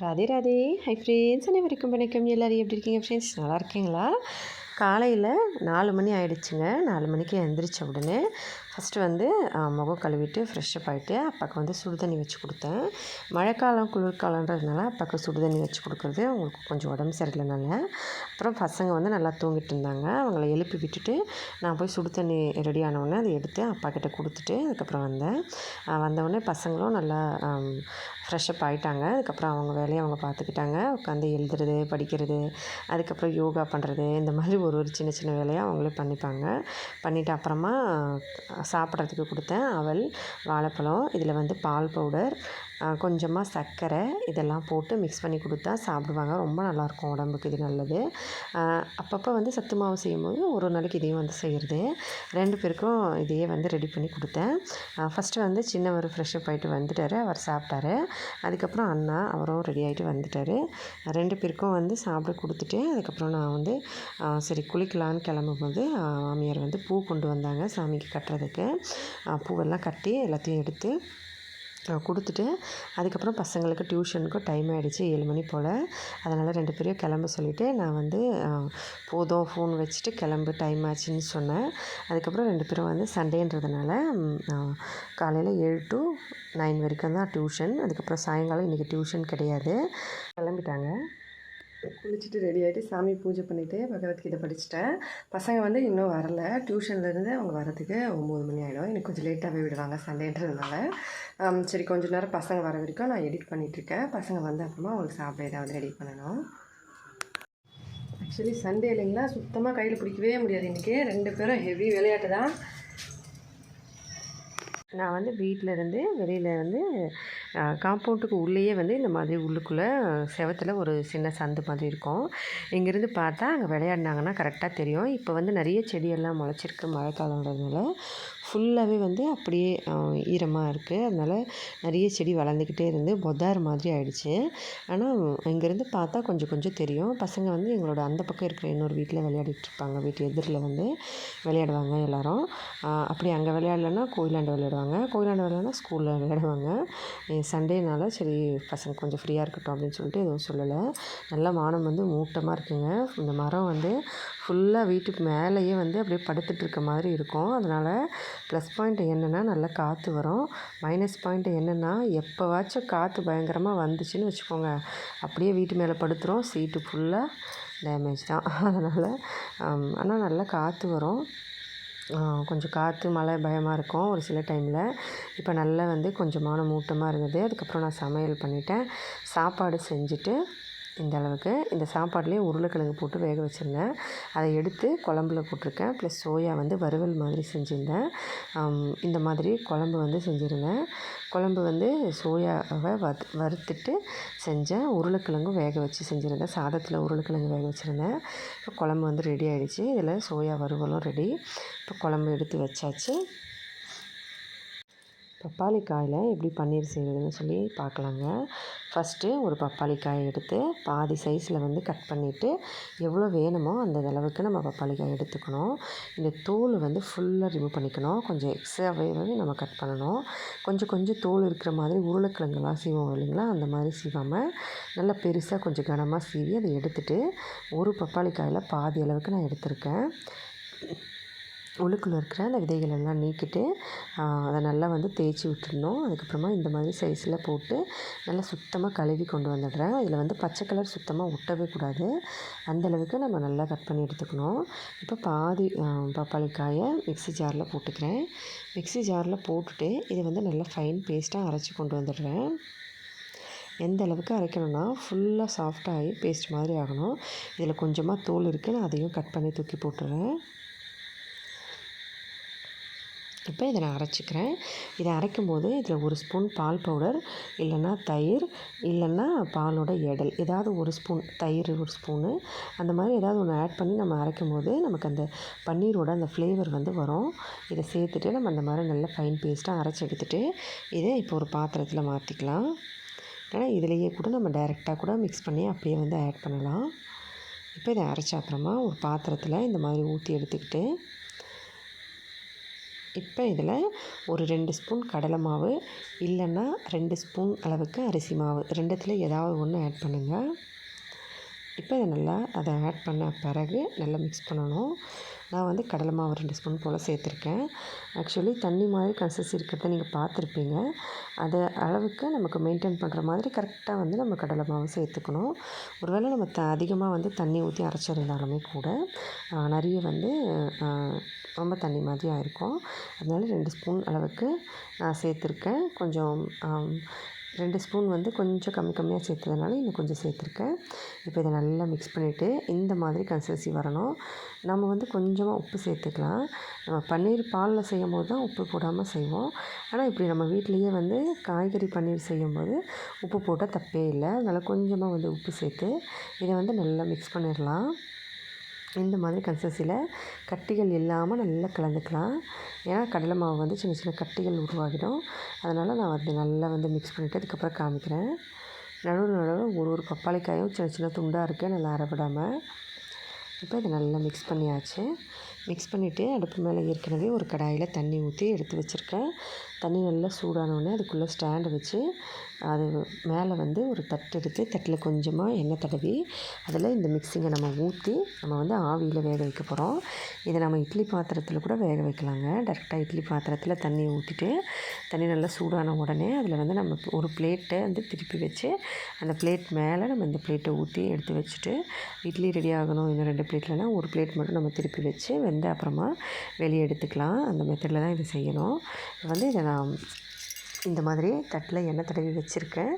Radhe Radhe. Hi friends அனைவருக்கும் வணக்கம். எல்லோரும் எப்படி இருக்கீங்க ஃப்ரெண்ட்ஸ் நல்லா இருக்கீங்களா? காலையில் நாலு மணி ஆகிடுச்சுங்க நாலு மணிக்கு எழுந்திரிச்ச உடனே ஃபஸ்ட்டு வந்து முகம் கழுவிட்டு ஃப்ரெஷ்ஷப் ஆகிட்டு அப்பாவுக்கு வந்து சுடு தண்ணி வச்சு கொடுத்தேன். மழைக்காலம் குளிர்காலன்றதுனால அப்பாவுக்கு சுடு தண்ணி வச்சு கொடுக்குறது அவங்களுக்கு கொஞ்சம் உடம்பு சரியில்லைனால. அப்புறம் பசங்க வந்து நல்லா தூங்கிட்டு இருந்தாங்க. அவங்கள எழுப்பி விட்டுட்டு நான் போய் சுடு தண்ணி ரெடி ஆனவுடனே அதை எடுத்து அப்பாகிட்ட கொடுத்துட்டு அதுக்கப்புறம் வந்தேன். வந்தவுடனே பசங்களும் நல்லா ஃப்ரெஷ்ஷப் ஆகிட்டாங்க அதுக்கப்புறம் அவங்க வேலையை அவங்க பார்த்துக்கிட்டாங்க. உட்காந்து எழுதுறது படிக்கிறது அதுக்கப்புறம் யோகா பண்ணுறது இந்த மாதிரி ஒரு ஒரு சின்ன சின்ன வேலையை அவங்களே பண்ணிப்பாங்க. பண்ணிவிட்டு அப்புறமா சாப்பிட்றதுக்கு கொடுத்தேன். அவல் வாழைப்பழம் இதில் வந்து பால் பவுடர் கொஞ்சமாக சர்க்கரை இதெல்லாம் போட்டு மிக்ஸ் பண்ணி கொடுத்தா சாப்பிடுவாங்க. ரொம்ப நல்லாயிருக்கும் உடம்புக்கு இது நல்லது. அப்பப்போ வந்து சத்து மாவு செய்யும்போது ஒரு நாளைக்கு இதையும் வந்து செய்கிறது ரெண்டு பேருக்கும் இதையே வந்து ரெடி பண்ணி கொடுத்தேன். ஃபஸ்ட்டு வந்து சின்னவர் ஃப்ரெஷ்ஷப் ஆகிட்டு வந்துட்டார். அவர் சாப்பிட்டாரு. அதுக்கப்புறம் அண்ணா அவரும் ரெடி ஆகிட்டு வந்துட்டார். ரெண்டு பேருக்கும் வந்து சாப்பிட கொடுத்துட்டு அதுக்கப்புறம் நான் வந்து சரி குளிக்கலான்னு கிளம்பும்போது மாமியார் வந்து பூ கொண்டு வந்தாங்க சாமிக்கு கட்டுறதுக்கு. பூவெல்லாம் கட்டி எல்லாத்தையும் எடுத்து கொடுத்துட்டு அதுக்கப்புறம் பசங்களுக்கு டியூஷனுக்கும் டைம் ஆகிடுச்சு ஏழு மணி போல். அதனால் ரெண்டு பேரையும் கிளம்ப சொல்லிவிட்டு நான் வந்து போதும் ஃபோன் வச்சுட்டு கிளம்பு டைம் ஆச்சுன்னு சொன்னேன். அதுக்கப்புறம் ரெண்டு பேரும் வந்து சண்டேன்றதுனால காலையில் ஏழு டு நைன் வரைக்கும் தான் டியூஷன் அதுக்கப்புறம் சாயங்காலம் இன்றைக்கி டியூஷன் கிடையாது. கிளம்பிட்டாங்க. குளிச்சுட்டு ரெடி ஆகிட்டு சாமி பூஜை பண்ணிவிட்டு பகவத்கீதை படிச்சுட்டேன். பசங்க வந்து இன்னும் வரல. டியூஷன்லேருந்து அவங்க வரதுக்கு ஒம்பது மணி ஆகிடும் எனக்கு கொஞ்சம் லேட்டாகவே விடுவாங்க சண்டேன்றதுனால. சரி கொஞ்சம் நேரம் பசங்க வர வரைக்கும் நான் எடிட் பண்ணிகிட்ருக்கேன் பசங்க வந்து அப்புறமா அவங்களுக்கு சாப்பிட ஏதாவது ரெடி பண்ணணும். ஆக்சுவலி சண்டே இல்லைங்களா? சுத்தமாக கையில் பிடிக்கவே முடியாது. இன்றைக்கி ரெண்டு பேரும் ஹெவி விளையாட்டு தான். நான் வந்து வீட்டில் இருந்து வெளியில் வந்து காம்பவுண்டுக்கு உள்ளேயே வந்து இந்த மாதிரி உள்ளுக்குள்ளே செவத்தில் ஒரு சின்ன சந்து மாதிரி இருக்கும். இங்கேருந்து பார்த்தா அங்கே விளையாடினாங்கன்னா கரெக்டாக தெரியும். இப்போ வந்து நிறைய செடியெல்லாம் முளைச்சிருக்கு மழைக்காலங்கிறதுனால. ஃபுல்லாகவே வந்து அப்படியே ஈரமாக இருக்குது அதனால் நிறைய செடி வளர்ந்துக்கிட்டே இருந்து பொதார் மாதிரி ஆகிடுச்சு ஆனால் இங்கேருந்து பார்த்தா கொஞ்சம் கொஞ்சம் தெரியும். பசங்க வந்து எங்களோட அந்த பக்கம் இருக்கிற இன்னொரு வீட்டில் விளையாடிட்டு இருப்பாங்க. வீட்டு எதிரில் வந்து விளையாடுவாங்க எல்லோரும். அப்படி அங்கே விளையாடலன்னா கோயிலாண்டு விளையாடுவாங்க. கோயிலாண்டு விளையாடனா ஸ்கூலில் விளையாடுவாங்க. சண்டேனால சரி பசங்க கொஞ்சம் ஃப்ரீயாக இருக்கட்டும் அப்படின்னு சொல்லிட்டு எதுவும் சொல்லலை. நல்லா வானம் வந்து மூட்டமாக இருக்குங்க. இந்த மரம் வந்து ஃபுல்லாக வீட்டுக்கு மேலேயே வந்து அப்படியே படுத்துட்டு இருக்க மாதிரி இருக்கும். அதனால் ப்ளஸ் பாயிண்ட் என்னென்னா நல்லா காற்று வரும். மைனஸ் பாயிண்ட் என்னென்னா எப்போவாச்சும் காற்று பயங்கரமாக வந்துச்சுன்னு வச்சுக்கோங்க. அப்படியே வீட்டு மேலே படுத்துகிறோம் சீட்டு ஃபுல்லாக டேமேஜ் தான். அதனால் ஆனால் நல்லா காற்று வரும். கொஞ்சம் காற்று மழை பயமாக இருக்கும் ஒரு சில டைமில் இப்போ நல்லா வந்து கொஞ்சமான மூட்டமாக இருந்தது. அதுக்கப்புறம் நான் சமையல் பண்ணிவிட்டேன் சாப்பாடு செஞ்சுட்டு இந்த அளவுக்கு. இந்த சாப்பாட்லேயே உருளைக்கிழங்கு போட்டு வேக வச்சுருந்தேன். அதை எடுத்து குழம்புல போட்டிருக்கேன். ப்ளஸ் சோயா வந்து வறுவல் மாதிரி செஞ்சுருந்தேன். இந்த மாதிரி குழம்பு வந்து செஞ்சுருந்தேன். குழம்பு வந்து சோயாவை வத் வறுத்துட்டு செஞ்சேன் உருளைக்கிழங்கும் வேக வச்சு செஞ்சுருந்தேன். சாதத்தில் உருளைக்கிழங்கு வேக வச்சுருந்தேன். இப்போ குழம்பு வந்து ரெடி ஆகிடுச்சு இதில் சோயா வறுவலும் ரெடி இப்போ குழம்பு எடுத்து வச்சாச்சு. பப்பாளி காயில் எப்படி பன்னீர் செய்கிறதுன்னு சொல்லி பார்க்கலாங்க ஃபஸ்ட்டு ஒரு பப்பாளி காயை எடுத்து பாதி சைஸில் வந்து கட் பண்ணிவிட்டு எவ்வளோ வேணுமோ அந்த அளவுக்கு நம்ம பப்பாளி காய் எடுத்துக்கணும். இந்த தோல் வந்து ஃபுல்லாக ரிமூவ் பண்ணிக்கணும். கொஞ்சம் எக்ஸ்ட்ராவே வந்து நம்ம கட் பண்ணணும். கொஞ்சம் கொஞ்சம் தோல் இருக்கிற மாதிரி உருளைக்கிழங்குலாம் சீவோம் இல்லைங்களா? அந்த மாதிரி சீவாமல் நல்லா பெருசாக கொஞ்சம் கனமாக சீவி அதை எடுத்துகிட்டு ஒரு பப்பாளி காயில் பாதி அளவுக்கு நான் எடுத்திருக்கேன். உள்ளுக்குள்ளே இருக்கிற அந்த விதைகள் எல்லாம் நீக்கிட்டு அதை நல்லா வந்து தேய்ச்சி விட்டுடணும். அதுக்கப்புறமா இந்த மாதிரி சைஸில் போட்டு நல்லா சுத்தமாக கழுவி கொண்டு வந்துடுறேன். இதில் வந்து பச்சை கலர் சுத்தமாக ஒட்டவே கூடாது. அந்தளவுக்கு நம்ம நல்லா கட் பண்ணி எடுத்துக்கணும். இப்போ பாதி பப்பாளி காயை மிக்ஸி ஜாரில் போட்டுக்கிறேன். மிக்ஸி ஜாரில் போட்டுட்டு இதை வந்து நல்லா ஃபைன் பேஸ்ட்டாக அரைச்சி கொண்டு வந்துடுறேன். எந்த அளவுக்கு அரைக்கணும்னா ஃபுல்லாக சாஃப்டாகி பேஸ்ட் மாதிரி ஆகணும். இதில் கொஞ்சமாக தோல் இருக்குது நான் அதையும் கட் பண்ணி தூக்கி போட்டுறேன் இப்போ இதை நான் அரைச்சிக்கிறேன். இதை அரைக்கும் போது இதில் ஒரு ஸ்பூன் பால் பவுடர் இல்லைன்னா தயிர் இல்லைன்னா பாலோட எடல். ஏதாவது ஒரு ஸ்பூன் தயிர் ஒரு ஸ்பூனு. அந்த மாதிரி ஏதாவது ஒன்று ஆட் பண்ணி நம்ம அரைக்கும் போது நமக்கு அந்த பன்னீரோட அந்த ஃப்ளேவர் வந்து வரும். இதை சேர்த்துட்டு நம்ம அந்த மாதிரி நல்லா ஃபைன் பேஸ்ட்டாக அரைச்சி எடுத்துகிட்டு இதை இப்போ ஒரு பாத்திரத்தில் மாற்றிக்கலாம் ஏன்னா இதிலேயே கூட நம்ம டைரெக்டாக கூட மிக்ஸ் பண்ணி அப்படியே வந்து ஆட் பண்ணலாம். இப்போ இதை அரைச்ச அப்புறமா ஒரு பாத்திரத்தில் இந்த மாதிரி ஊற்றி எடுத்துக்கிட்டு இப்போ இதில் ஒரு ரெண்டு ஸ்பூன் கடலை மாவு இல்லைன்னா ரெண்டு ஸ்பூன் அளவுக்கு அரிசி மாவு. ரெண்டுத்தில் ஏதாவது ஒன்று ஆட் பண்ணுங்கள் இப்போ இதை நல்லா அதை ஆட் பண்ண பிறகு நல்லா மிக்ஸ் பண்ணணும். நான் வந்து கடலை மாவு ரெண்டு ஸ்பூன் போல் சேர்த்துருக்கேன். ஆக்சுவலி தண்ணி மாதிரி கன்சஸ் இருக்கிறத நீங்கள் பார்த்துருப்பீங்க. அதை அளவுக்கு நமக்கு மெயின்டைன் பண்ணுற மாதிரி கரெக்டாக வந்து நம்ம கடலை மாவு சேர்த்துக்கணும். ஒருவேளை நம்ம த அதிகமாக வந்து தண்ணி ஊற்றி அரைச்சிருந்தாலுமே கூட நிறைய வந்து ரொம்ப தண்ணி மாதிரி ஆயிருக்கும் அதனால ரெண்டு ஸ்பூன் அளவுக்கு நான் சேர்த்துருக்கேன். கொஞ்சம் ரெண்டு ஸ்பூன் வந்து கொஞ்சம் கம்மி கம்மியாக சேர்த்ததுனால இன்னும் கொஞ்சம் சேர்த்துருக்கேன். இப்போ இதை நல்லா மிக்ஸ் பண்ணிவிட்டு இந்த மாதிரி கன்சிஸ்டன்சி வரணும். நம்ம வந்து கொஞ்சமாக உப்பு சேர்த்துக்கலாம். நம்ம பன்னீர் பாலில் செய்யும் போது தான் உப்பு போடாமல் செய்வோம். ஆனால் இப்படி நம்ம வீட்லேயே வந்து காய்கறி பன்னீர் செய்யும்போது உப்பு போட்டால் தப்பே இல்லை. அதனால் கொஞ்சமாக வந்து உப்பு சேர்த்து இதை வந்து நல்லா மிக்ஸ் பண்ணிடலாம். இந்த மாதிரி கன்சிஸ்டன்சியில் கட்டிகள் இல்லாமல் நல்லா கலந்துக்கலாம். ஏன்னா கடலை மாவு வந்து சின்ன சின்ன கட்டிகள் உருவாகிடும். அதனால் நான் வந்து நல்லா வந்து மிக்ஸ் பண்ணிவிட்டு அதுக்கப்புறம் காமிக்கிறேன். நடுவில் நடுவில் ஒரு ஒரு பப்பாளிக்காயும் சின்ன சின்ன துண்டாக இருக்குது நல்லா அரைப்படாமல் இப்போ இதை நல்லா மிக்ஸ் பண்ணியாச்சு. மிக்ஸ் பண்ணிவிட்டு அடுப்பு மேலே ஏற்கனவே ஒரு கடாயில் தண்ணி ஊற்றி எடுத்து வச்சுருக்கேன். தண்ணி நல்லா சூடானோடனே அதுக்குள்ளே ஸ்டாண்டு வச்சு அது மேலே வந்து ஒரு தட்டு எடுத்து தட்டில் கொஞ்சமாக எண்ணெய் தடவி அதில் இந்த மிக்ஸிங்கை நம்ம ஊற்றி நம்ம வந்து ஆவியில் வேக வைக்க போகிறோம் இதை நம்ம இட்லி பாத்திரத்தில் கூட வேக வைக்கலாங்க. டேரெக்டாக இட்லி பாத்திரத்தில் தண்ணியை ஊற்றிட்டு தண்ணி நல்லா சூடான உடனே அதில் வந்து நம்ம ஒரு பிளேட்டை வந்து திருப்பி வச்சு அந்த பிளேட் மேலே நம்ம இந்த பிளேட்டை ஊற்றி எடுத்து வச்சுட்டு இட்லி ரெடி ஆகணும் இன்னும் ரெண்டு பிளேட்லனா ஒரு பிளேட் மட்டும் நம்ம திருப்பி வச்சு வெந்த அப்புறமா வெளியே எடுத்துக்கலாம். அந்த மெத்தடில் தான் இதை செய்யணும். வந்து இதை நான் இந்த மாதிரி தட்டில் எண்ணெய் தடவி வச்சுருக்கேன்.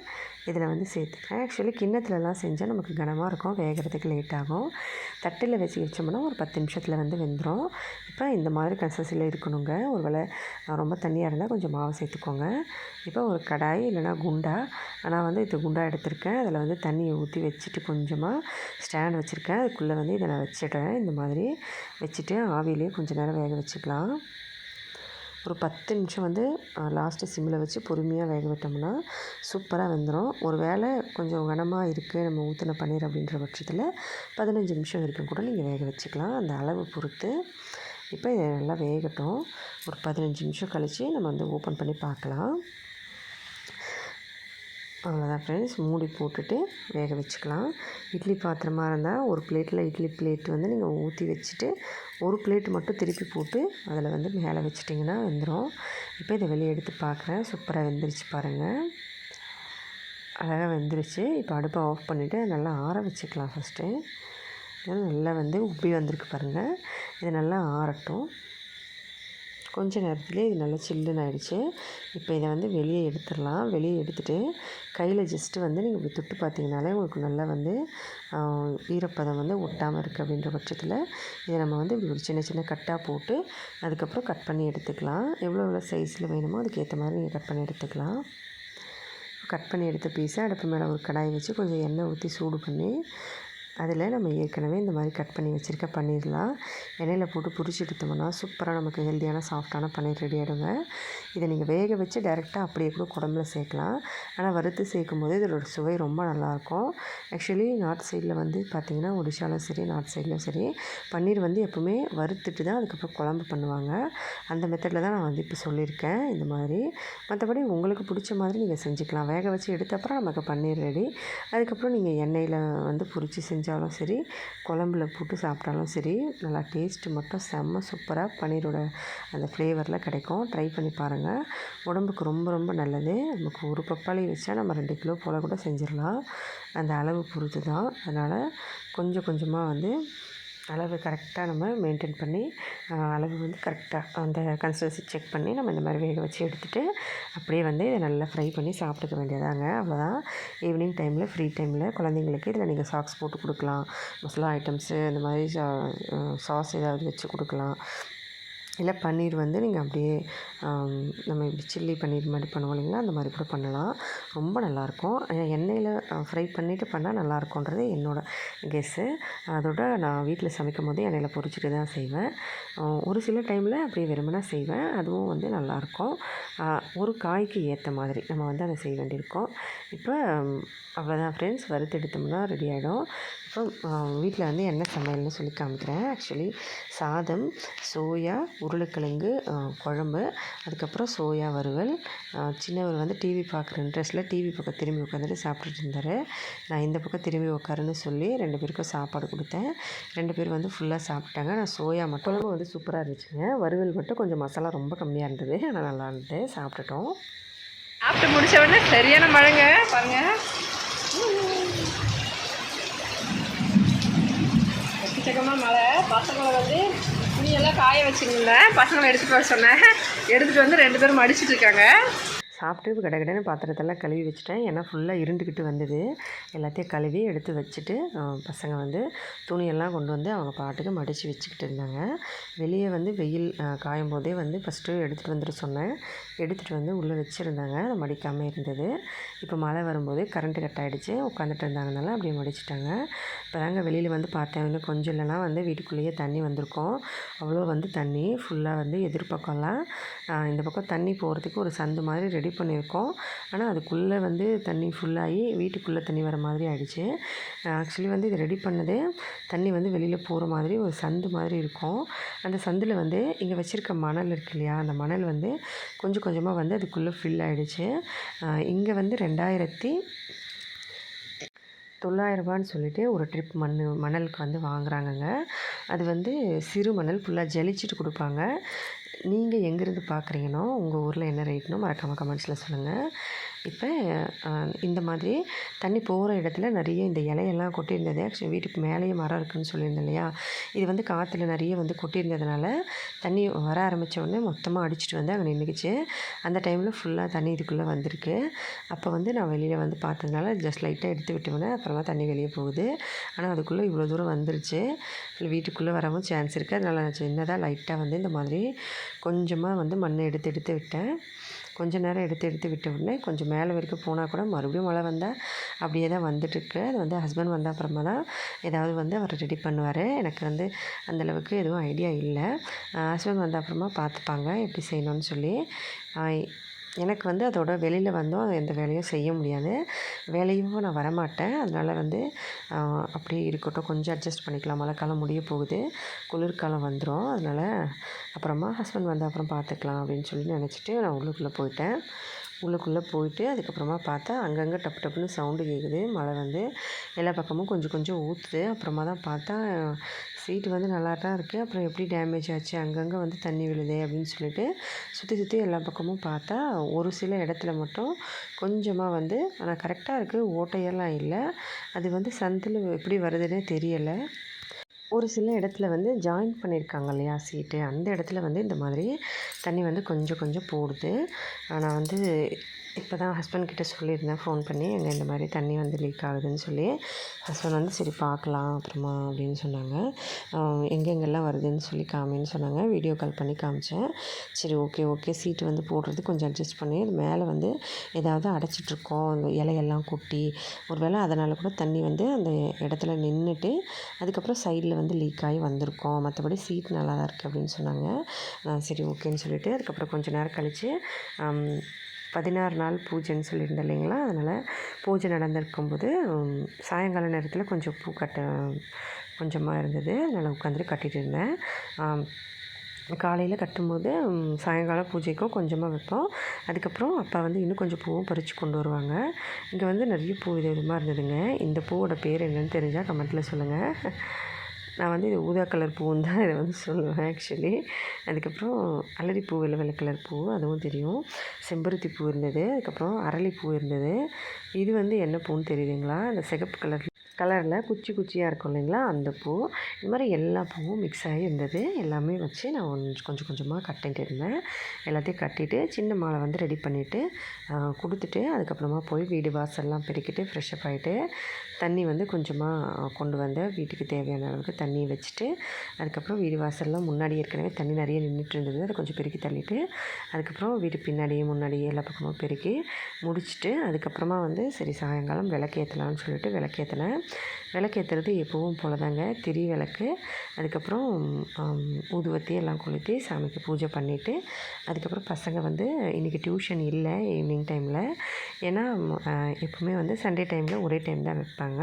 இதில் வந்து சேர்த்துக்கிறேன் ஆக்சுவலி கிண்ணத்துலலாம் செஞ்சால் நமக்கு கனமாக இருக்கும். வேகிறதுக்கு லேட் ஆகும். தட்டில் வச்சு வச்சோம்னா ஒரு பத்து நிமிஷத்தில் வந்து வெந்துடும் இப்போ இந்த மாதிரி கன்சன்சியில் இருக்கணுங்க. ஒரு வேளை ரொம்ப தண்ணியாக இருந்தால் கொஞ்சம் மாவு சேர்த்துக்கோங்க. இப்போ ஒரு கடாய் இல்லைனா குண்டா. நான் வந்து இது குண்டா எடுத்திருக்கேன். அதில் வந்து தண்ணியை ஊற்றி வச்சுட்டு கொஞ்சமாக ஸ்டாண்ட் வச்சுருக்கேன். அதுக்குள்ளே வந்து இதை நான் வச்சுட்டேன் இந்த மாதிரி வச்சுட்டு ஆவிலேயே கொஞ்சம் நேரம் வேக வச்சுக்கலாம். ஒரு பத்து நிமிஷம் வந்து லாஸ்ட்டு சிம்மில் வச்சு பொறுமையாக வேக விட்டோம்னா சூப்பராக வெந்துடும் ஒரு வேளை கொஞ்சம் கனமாக இருக்குது நம்ம ஊற்றின பன்னீர் அப்படின்ற பட்சத்தில் பதினஞ்சு நிமிஷம் வரைக்கும் கூட நீங்கள் வேக வச்சுக்கலாம். அந்த அளவு பொறுத்து. இப்போ இதை நல்லா வேகட்டும். ஒரு பதினஞ்சு நிமிஷம் கழித்து நம்ம வந்து ஓப்பன் பண்ணி பார்க்கலாம். அவ்வளோதான் ஃப்ரெண்ட்ஸ் மூடி போட்டுட்டு வேக வச்சுக்கலாம். இட்லி பாத்திரமாக இருந்தால் ஒரு பிளேட்டில் இட்லி பிளேட் வந்து நீங்கள் ஊற்றி வச்சுட்டு ஒரு பிளேட் மட்டும் திருப்பி போட்டு அதில் வந்து மேலே வச்சிட்டிங்கன்னா வெந்துடும் இப்போ இதை வெளியே எடுத்து பார்க்குறேன் சூப்பராக வெந்துருச்சு பாருங்கள் அழகாக வெந்துருச்சு. இப்போ அடுப்பை ஆஃப் பண்ணிவிட்டு நல்லா ஆற வச்சுக்கலாம் ஃபஸ்ட்டு நல்லா வந்து உப்பி வந்திருக்கு பாருங்கள் இது நல்லா ஆறட்டும். கொஞ்ச நேரத்துலேயே இது நல்லா சில்லுன்னு ஆகிடுச்சு இப்போ இதை வந்து வெளியே எடுத்துடலாம். வெளியே எடுத்துகிட்டு கையில் ஜஸ்ட்டு வந்து நீங்கள் இப்படி தொட்டு பார்த்தீங்கனாலே உங்களுக்கு நல்லா வந்து ஈரப்பதம் வந்து ஒட்டாமல் இருக்குது அப்படின்ற பட்சத்தில் இதை நம்ம வந்து இப்படி ஒரு சின்ன சின்ன கட்டாக போட்டு அதுக்கப்புறம் கட் பண்ணி எடுத்துக்கலாம். எவ்வளோ எவ்வளோ சைஸில் வேணுமோ அதுக்கேற்ற மாதிரி நீங்கள் கட் பண்ணி எடுத்துக்கலாம். கட் பண்ணி எடுத்த பீஸை அடுப்பு மேலே ஒரு கடாய் வச்சு கொஞ்சம் எண்ணெய் ஊற்றி சூடு பண்ணி அதில் நம்ம ஏற்கனவே இந்த மாதிரி கட் பண்ணி வச்சுருக்க பன்னீர்லாம் எண்ணெயில் போட்டு பிடிச்சி எடுத்தோம்னா சூப்பராக நமக்கு ஹெல்த்தியான சாஃப்டான பன்னீர் ரெடி ஆகிடுங்க இதை நீங்கள் வேக வச்சு டேரெக்டாக அப்படியே கூட குழம்புல சேர்க்கலாம். ஆனால் வறுத்து சேர்க்கும் போது இதோட சுவை ரொம்ப நல்லாயிருக்கும். ஆக்சுவலி நார்த் சைடில் வந்து பார்த்திங்கன்னா ஒடிஷாலும் சரி நார்த் சைட்லையும் சரி பன்னீர் வந்து எப்போவுமே வறுத்துட்டு தான் அதுக்கப்புறம் குழம்பு பண்ணுவாங்க. அந்த மெத்தடில் தான் நான் வந்து இப்போ சொல்லியிருக்கேன் இந்த மாதிரி. மற்றபடி உங்களுக்கு பிடிச்ச மாதிரி நீங்கள் செஞ்சுக்கலாம். வேக வச்சு எடுத்தப்புறம் நமக்கு பன்னீர் ரெடி. அதுக்கப்புறம் நீங்கள் எண்ணெயில் வந்து பொரித்து செஞ்சு செஞ்சாலும் சரி குழம்புல போட்டு சாப்பிட்டாலும் சரி நல்லா டேஸ்ட்டு மட்டும் செம்ம சூப்பராக பன்னீரோட அந்த ஃப்ளேவரில் கிடைக்கும். ட்ரை பண்ணி பாருங்கள் உடம்புக்கு ரொம்ப ரொம்ப நல்லது. நமக்கு ஒரு பப்பாளி வச்சா நம்ம ரெண்டு கிலோ போல் கூட செஞ்சிடலாம். அந்த அளவு பொறுத்து தான் அதனால் கொஞ்சம் கொஞ்சமாக வந்து அளவு கரெக்டாக நம்ம மெயின்டைன் பண்ணி அளவு வந்து கரெக்டாக அந்த கன்சிஸ்டன்சி செக் பண்ணி நம்ம இந்த மாதிரி வேக வச்சு எடுத்துகிட்டு அப்படியே வந்து இதை நல்லா ஃப்ரை பண்ணி சாப்பிட்டுக்க வேண்டியதாங்க. அவ்வளோதான் ஈவினிங் டைமில் ஃப்ரீ டைமில் குழந்தைங்களுக்கு இதில் நீங்கள் சாக்ஸ் போட்டு கொடுக்கலாம். மசாலா ஐட்டம்ஸு இந்த மாதிரி சாஸ் ஏதாவது வச்சு கொடுக்கலாம். இல்லை பன்னீர் வந்து நீங்கள் அப்படியே நம்ம இப்படி சில்லி பன்னீர் மாதிரி பண்ணுவோம் இல்லைங்களா? அந்த மாதிரி கூட பண்ணலாம். ரொம்ப நல்லாயிருக்கும். எண்ணெயில் ஃப்ரை பண்ணிவிட்டு பண்ணால் நல்லாயிருக்குன்றது என்னோடய கெஸ்ஸு அதோட நான் வீட்டில் சமைக்கும் போது எண்ணெயில் பொறிச்சிட்டு தான் செய்வேன். ஒரு சில டைமில் அப்படியே விரும்பினா செய்வேன். அதுவும் வந்து நல்லாயிருக்கும். ஒரு காய்க்கு ஏற்ற மாதிரி நம்ம வந்து அதை செய்ய வேண்டியிருக்கோம். இப்போ அவ்வளோதான் ஃப்ரெண்ட்ஸ் வறுத்து எடுத்தோம்னா ரெடி ஆகிடும் இப்போ வீட்டில் வந்து என்ன சமையல்னு சொல்லி காமிக்கிறேன். ஆக்சுவலி சாதம் சோயா உருளைக்கிழங்கு குழம்பு அதுக்கப்புறம் சோயா வறுவல். சின்னவர் வந்து டிவி பார்க்குற இன்ட்ரெஸ்ட்டில் டிவி பக்கம் திரும்பி உட்காந்துட்டு சாப்பிட்டுட்டு இருந்தார். நான் இந்த பக்கம் திரும்பி உட்காருன்னு சொல்லி ரெண்டு பேருக்கும் சாப்பாடு கொடுத்தேன். ரெண்டு பேர் வந்து ஃபுல்லாக சாப்பிட்டாங்க. நான் சோயா மட்டும் குழம்பு வந்து சூப்பராக இருந்துச்சுங்க. வறுவல் மட்டும் கொஞ்சம் மசாலா ரொம்ப கம்மியாக இருந்தது. ஆனால் நல்லா இருந்தது. சாப்பிட்டுட்டோம். சாப்பிட்டு முடிச்ச உடனே சரியான மழைங்க. பாருங்க. எக்கச்சக்கமாக மழை. பசங்களை வந்து துணியெல்லாம் காய வச்சுருந்தேன் பசங்களை எடுத்துகிட்டு வர சொன்னேன். எடுத்துகிட்டு வந்து ரெண்டு பேரும் மடிச்சிட்டு இருக்காங்க. சாப்பிட்டு கடகடன்னு பாத்திரத்தெல்லாம் கழுவி வச்சுட்டேன். ஏன்னா ஃபுல்லாக இருண்டுக்கிட்டு வந்தது. எல்லாத்தையும் கழுவி எடுத்து வச்சுட்டு பசங்க வந்து துணியெல்லாம் கொண்டு வந்து அவங்க பாட்டுக்கு மடித்து வச்சுக்கிட்டு இருந்தாங்க. வெளியே வந்து வெயில் காயும் போதே வந்து ஃபஸ்ட்டு எடுத்துகிட்டு வந்துட்டு சொன்னேன். எடுத்துகிட்டு வந்து உள்ளே வச்சுருந்தாங்க. மடிக்காமல் இருந்தது. இப்போ மழை வரும்போது கரண்ட்டு கட் ஆகிடுச்சு உட்காந்துட்டு இருந்தாங்கனால அப்படியே மடிச்சிட்டாங்க. இப்போ தாங்க வெளியில் வந்து பார்த்தேன். இன்னும் கொஞ்சம் இல்லைனா வந்து வீட்டுக்குள்ளேயே தண்ணி வந்திருக்கும். அவ்வளோ வந்து தண்ணி. ஃபுல்லாக வந்து எதிர்பக்கம்லாம் இந்த பக்கம் தண்ணி போகிறதுக்கு ஒரு சந்து மாதிரி ரெடி ரெடி பண்ணியிருக்கோம். ஆனால் அதுக்குள்ளே வந்து தண்ணி ஃபுல்லாகி வீட்டுக்குள்ளே தண்ணி வர மாதிரி ஆகிடுச்சு ஆக்சுவலி வந்து இது ரெடி பண்ணதே தண்ணி வந்து வெளியில் போகிற மாதிரி ஒரு சந்து மாதிரி இருக்கும். அந்த சந்தில் வந்து இங்கே வச்சுருக்க மணல் இருக்கு இல்லையா? அந்த மணல் வந்து கொஞ்சம் கொஞ்சமாக வந்து அதுக்குள்ளே ஃபில் ஆகிடுச்சு இங்கே வந்து ரெண்டாயிரத்தி தொள்ளாயிரரூபான்னு சொல்லிட்டு ஒரு ட்ரிப் மண் மணலுக்கு வந்து வாங்குகிறாங்கங்க அது வந்து சிறு மணல் ஃபுல்லாக ஜலிச்சுட்டு கொடுப்பாங்க. நீங்கள் எங்கேருந்து பார்க்குறீங்கனோ உங்கள் ஊரில் என்ன ரேட்னோ மறக்காமல் கமெண்ட்ஸில் சொல்லுங்கள் இப்போ இந்த மாதிரி தண்ணி போகிற இடத்துல நிறைய இந்த இலையெல்லாம் கொட்டியிருந்தது. ஆக்சுவலி வீட்டுக்கு மேலேயே மரம் இருக்குதுன்னு சொல்லியிருந்தேன் இல்லையா? இது வந்து காற்றுல நிறைய வந்து கொட்டியிருந்ததுனால தண்ணி வர ஆரம்பித்த உடனே மொத்தமாக அடிச்சுட்டு வந்து அங்கே நின்றுக்குச்சு அந்த டைமில் ஃபுல்லாக தண்ணி இதுக்குள்ளே வந்திருக்கு. அப்போ வந்து நான் வெளியில் வந்து பார்த்ததுனால ஜஸ்ட் லைட்டாக எடுத்து விட்டுவினேன் அப்புறமா தண்ணி வெளியே போகுது. ஆனால் அதுக்குள்ளே இவ்வளோ தூரம் வந்துருச்சு. வீட்டுக்குள்ளே வரவும் சான்ஸ் இருக்குது அதனால் நான் சின்னதாக லைட்டாக வந்து இந்த மாதிரி கொஞ்சமாக வந்து மண்ணை எடுத்து எடுத்து விட்டேன். கொஞ்சம் நேரம் எடுத்து எடுத்து விட்ட உடனே கொஞ்சம் மேலே வரைக்கும் போனால் கூட மறுபடியும் மழை வந்தால் அப்படியே தான் வந்துட்டுருக்கு. அது வந்து ஹஸ்பண்ட் வந்த அப்புறமா தான் ஏதாவது வந்து அவர் ரெடி பண்ணுவார். எனக்கு வந்து அந்தளவுக்கு எதுவும் ஐடியா இல்லை. ஹஸ்பண்ட் வந்த அப்புறமா பார்த்துப்பாங்க எப்படி செய்யணும்னு சொல்லி. எனக்கு வந்து அதோட வெளியில் வந்தும். எந்த வேலையும் செய்ய முடியாது. வேலையும் நான் வரமாட்டேன். அதனால் வந்து அப்படியே இருக்கட்டும். கொஞ்சம் அட்ஜஸ்ட் பண்ணிக்கலாம். மழைக்காலம் முடிய போகுது. குளிர்காலம் வந்துடும் அதனால் அப்புறமா ஹஸ்பண்ட் வந்த அப்புறம் பார்த்துக்கலாம் அப்படின்னு சொல்லி நினச்சிட்டு நான் உள்ளுக்குள்ளே போயிட்டேன். உள்ளுக்குள்ளே போயிட்டு அதுக்கப்புறமா பார்த்தா அங்கங்கே டப்பு டப்புன்னு சவுண்டு கேட்குது மழை வந்து எல்லா பக்கமும் கொஞ்சம் கொஞ்சம் ஊற்றுது அப்புறமா தான் பார்த்தா சீட்டு வந்து நல்லா தான் இருக்குது அப்புறம் எப்படி டேமேஜ் ஆச்சு? அங்கங்கே வந்து தண்ணி விழுதே அப்படின்னு சொல்லிட்டு சுற்றி சுற்றி எல்லா பக்கமும் பார்த்தா ஒரு சில இடத்துல மட்டும் கொஞ்சமாக வந்து ஆனால் கரெக்டாக இருக்குது ஓட்டையெல்லாம் இல்லை. அது வந்து சந்தில் எப்படி வருதுன்னே தெரியலை. ஒரு சில இடத்துல வந்து ஜாயின் பண்ணியிருக்காங்க இல்லையா சீட்டு? அந்த இடத்துல வந்து இந்த மாதிரி தண்ணி வந்து கொஞ்சம் கொஞ்சம் போடுது. ஆனால் வந்து இப்போ தான் ஹஸ்பண்ட் கிட்டே சொல்லியிருந்தேன். ஃபோன் பண்ணி எங்கே இந்த மாதிரி தண்ணி வந்து லீக் ஆகுதுன்னு சொல்லி ஹஸ்பண்ட் வந்து சரி பார்க்கலாம் அப்புறமா அப்படின்னு சொன்னாங்க. எங்கெங்கெல்லாம் வருதுன்னு சொல்லி காமின்னு சொன்னாங்க. வீடியோ கால் பண்ணி காமிச்சேன். சரி ஓகே ஓகே சீட்டு வந்து போடுறது கொஞ்சம் அட்ஜஸ்ட் பண்ணி அது மேலே வந்து ஏதாவது அடைச்சிட்ருக்கோம். அந்த இலையெல்லாம் கொட்டி ஒரு வேளை அதனால் கூட தண்ணி வந்து அந்த இடத்துல நின்றுட்டு அதுக்கப்புறம் சைடில் வந்து லீக் ஆகி வந்திருக்கோம். மற்றபடி சீட் நல்லா தான் இருக்குது அப்படின்னு சொன்னாங்க. நான் சரி ஓகேன்னு சொல்லிவிட்டு அதுக்கப்புறம் கொஞ்சம் நேரம் கழித்து பதினாறு நாள் பூஜைன்னு சொல்லியிருந்தேன் இல்லைங்களா? அதனால் பூஜை நடந்திருக்கும்போது சாயங்கால நேரத்தில் கொஞ்சம் பூ கட்ட கொஞ்சமாக இருந்தது. அதனால் உட்காந்துட்டு கட்டிகிட்டு இருந்தேன். காலையில் கட்டும்போது சாயங்காலம் பூஜைக்கும் கொஞ்சமாக வைப்போம். அதுக்கப்புறம் அப்பா வந்து இன்னும் கொஞ்சம் பூவும் பறித்து கொண்டு வருவாங்க. இங்கே வந்து நிறைய பூ வித விதமாக இருந்ததுங்க. இந்த பூவோட பேர் என்னென்னு தெரிஞ்சால் கமெண்ட்டில் சொல்லுங்கள் நான் வந்து இது ஊதா கலர் பூன்னு தான் இதை வந்து சொல்லுவேன் ஆக்சுவலி அதுக்கப்புறம் பூ வெள்ளை வெள்ளை கலர் பூ அதுவும் தெரியும். செம்பருத்தி பூ இருந்தது அதுக்கப்புறம் அரளிப்பூ இருந்தது. இது வந்து என்ன பூன்னு தெரியுதுங்களா? அந்த சிகப்பு கலர் கலரில் குச்சி குச்சியாக இருக்கும் இல்லைங்களா? அந்த பூ. இது மாதிரி எல்லா பூவும் மிக்ஸ் ஆகி இருந்தது. எல்லாமே வச்சு நான் கொஞ்சம் கொஞ்சம் கொஞ்சமாக கட்டிகிட்டு இருந்தேன். எல்லாத்தையும் கட்டிட்டு சின்ன மாலை வந்து ரெடி பண்ணிவிட்டு கொடுத்துட்டு அதுக்கப்புறமா போய் வீடு வாசல்லாம் பெருக்கிட்டு ஃப்ரெஷ்அப் ஆகிட்டு தண்ணி வந்து கொஞ்சமாக கொண்டு வந்து வீட்டுக்கு தேவையான அளவுக்கு தண்ணி வச்சுட்டு அதுக்கப்புறம் வீடு வாசல்லாம் முன்னாடி ஏற்கனவே தண்ணி நிறைய நின்றுட்டு இருந்தது அதை கொஞ்சம் பெருக்கி தள்ளிட்டு அதுக்கப்புறம் வீடு பின்னாடியே முன்னாடி எல்லா பக்கமும் பெருக்கி முடிச்சுட்டு அதுக்கப்புறமா வந்து சரி சாயங்காலம் விளக்கேற்றலாம்னு சொல்லிட்டு விளக்கேற்றினேன் விளக்கேற்றுறது எப்பவும் போல தாங்க திரி விளக்கு அதுக்கப்புறம் ஊதுவத்தி எல்லாம் கொளுத்தி சாமிக்கு பூஜை பண்ணிவிட்டு அதுக்கப்புறம் பசங்க வந்து இன்றைக்கி டியூஷன் இல்லை ஈவினிங் டைமில் ஏன்னா எப்போவுமே வந்து சண்டே டைமில் ஒரே டைம் தான் வைப்பாங்க.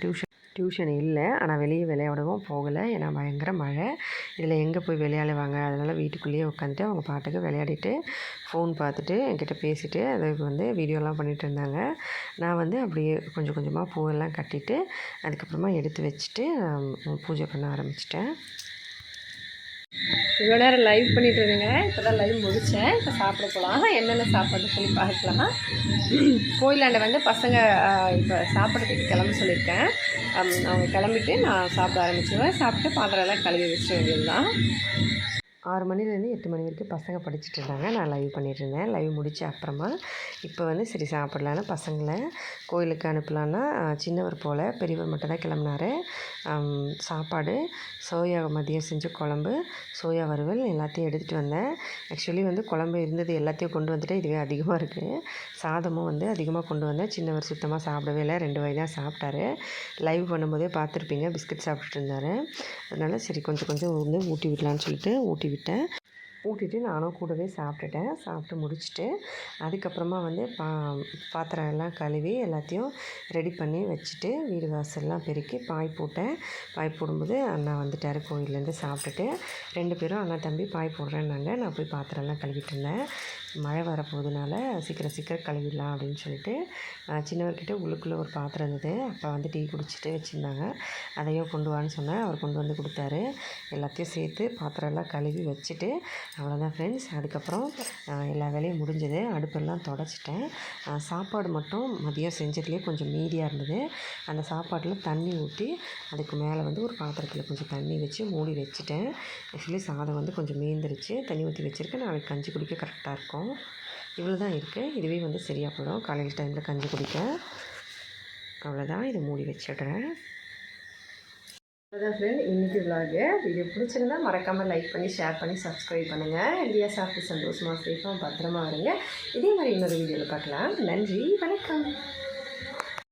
டியூஷன் டியூஷன் இல்லை. ஆனால் வெளியே விளையாடவும் போகலை. ஏன்னா பயங்கர மழை. இதில் எங்கே போய் விளையாடுவாங்க? அதனால் வீட்டுக்குள்ளேயே உட்காந்துட்டு அவங்க பாட்டுக்கு விளையாடிட்டு ஃபோன் பார்த்துட்டு என்கிட்ட பேசிட்டு அதுக்கு வந்து வீடியோலாம் பண்ணிகிட்டு இருந்தாங்க. நான் வந்து அப்படியே கொஞ்சம் கொஞ்சமாக பூவெல்லாம் கட்டிட்டு அதுக்கப்புறமா எடுத்து வச்சுட்டு பூஜை பண்ண ஆரம்பிச்சிட்டேன். இவ்வளோ நேரம் லைவ் பண்ணிட்டு இருந்தேங்க. இப்போ தான் லைவ் முடித்தேன் இப்போ சாப்பிட போகலாம் என்னென்ன சாப்பாடு சொல்லி பார்க்கலாம். கோயிலாண்ட வந்து பசங்க இப்போ சாப்பிட்றதுக்கு கிளம்ப சொல்லியிருக்கேன். அவங்க கிளம்பிட்டு நான் சாப்பிட ஆரம்பிச்சிடுவேன் சாப்பிட்டு பாத்திரம் எல்லாம் கழுவி வச்சிட வேண்டியது தான் ஆறு மணிலேருந்து எட்டு மணி வரைக்கும் பசங்க படிச்சுட்டு இருந்தாங்க. நான் லைவ் பண்ணிட்டு இருந்தேன். லைவ் முடித்த அப்புறமா இப்போ வந்து சரி சாப்பிட்லான்னு பசங்களை கோயிலுக்கு அனுப்பலான்னா சின்னவர் போல் பெரியவர் மட்டும் தான் சாப்பாடு சோயா மதியம் செஞ்ச குழம்பு சோயா வறுவல் எல்லாத்தையும் எடுத்துகிட்டு வந்தேன். ஆக்சுவலி வந்து குழம்பு இருந்தது எல்லாத்தையும் கொண்டு வந்துட்டு இதுவே அதிகமாக இருக்குது சாதமும் வந்து அதிகமாக கொண்டு வந்தேன். சின்னவர் சுத்தமாக சாப்பிடவே இல்லை. ரெண்டு வாய் தான் சாப்பிட்டாரு. லைவ் பண்ணும்போதே பார்த்துருப்பீங்க. பிஸ்கட் சாப்பிட்டுட்டு இருந்தார். அதனால் சரி கொஞ்சம் கொஞ்சம் வந்து ஊட்டி விடலான்னு சொல்லிட்டு ஊட்டி விட்டேன். ஊட்டிட்டு நானும் கூடவே சாப்பிட்டுட்டேன். சாப்பிட்டு முடிச்சுட்டு அதுக்கப்புறமா வந்து பா பாத்திரம் எல்லாம் கழுவி எல்லாத்தையும் ரெடி பண்ணி வச்சுட்டு வீடு வாசல்லாம் பெருக்கி பாய் போட்டேன். பாய் போடும்போது அண்ணா வந்துட்டார் கோயிலேருந்து சாப்பிட்டுட்டு. ரெண்டு பேரும் அண்ணா தம்பி பாய் போடுறேன்னாங்க. நான் போய் பாத்திரம்லாம் கழுவிட்டு இருந்தேன். மழை வரப்போகுதுனால சீக்கிரம் சீக்கிரம் கழுவிடலாம் அப்படின்னு சொல்லிட்டு சின்னவர்கிட்ட உள்ளுக்குள்ளே ஒரு பாத்திரம் இருந்தது. அப்போ வந்து டீ குடிச்சிட்டு வச்சுருந்தாங்க. அதையும் கொண்டு வான்னு சொன்னேன். அவர் கொண்டு வந்து கொடுத்தாரு. எல்லாத்தையும் சேர்த்து பாத்திரம் எல்லாம் கழுவி வச்சுட்டு அவ்வளோதான் ஃப்ரெண்ட்ஸ் அதுக்கப்புறம் எல்லா வேலையும் முடிஞ்சது. அடுப்பெல்லாம் தொடச்சிட்டேன். சாப்பாடு மட்டும் மதியம் செஞ்சதுலேயே கொஞ்சம் மீதியாக இருந்தது. அந்த சாப்பாட்டில் தண்ணி ஊற்றி அதுக்கு மேலே வந்து ஒரு பாத்திரத்தில் கொஞ்சம் தண்ணி வச்சு மூடி வச்சுட்டேன். ஆக்சுவலி சாதம் வந்து கொஞ்சம் மீந்துருச்சு. தண்ணி ஊற்றி வச்சுருக்கேன். நாளைக்கு கஞ்சி குடிக்க கரெக்டாக இருக்கும். இவ்வளோ தான் இருக்குது இதுவே வந்து சரியாக போயிடும். காலையில் டைமில் கஞ்சி குடிக்க அவ்வளோதான் இதை மூடி வச்சிடுறேன். அதான் ஃப்ரெண்ட் இன்றைக்கி விலாகு வீடியோ பிடிச்சிருந்தா மறக்காமல் லைக் பண்ணி ஷேர் பண்ணி சப்ஸ்கிரைப் பண்ணுங்கள் இந்தியா சாப்பிட்டு சந்தோஷமாக சேஃபாக பத்திரமா வருங்க இதே மாதிரி இன்னொரு வீடியோவில் பார்க்கலாம். நன்றி. வணக்கம்.